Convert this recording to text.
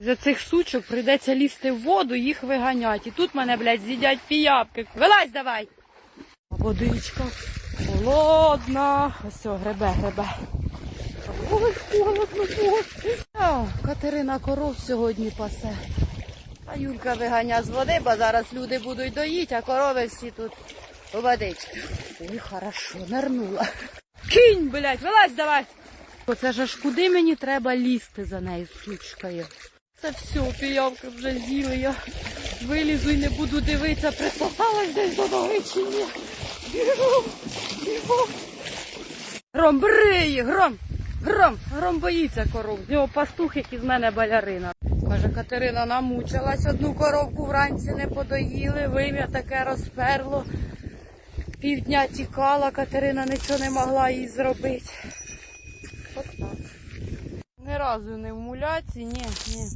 За цих сучок прийдеться лізти в воду, їх виганять. І тут мене, блядь, з'їдять піябки. Вилазь давай! Водичка холодна. Ось, все, гребе, гребе. Ой, холодно, боже. Катерина коров сьогодні пасе. А Юлька виганя з води, бо зараз люди будуть доїти, а корови всі тут у водичці. Ой, хорошо, нирнула. Кинь, блядь, вилазь давай. Оце ж аж куди мені треба лізти за нею сучкою. Це все, піявки вже з'їли. Я вилізу і не буду дивитися, присосалась десь до ноги чи ні. Бігом, бігом. Гром, бери її, гром, гром, гром боїться коров. З нього пастух, як із мене балярина. Каже, Катерина намучилась, одну коровку вранці не подоїли, вим'я таке розперло. Півдня тікала, Катерина нічого не могла їй зробити. От. Ні разу не в муляці, ні, ні.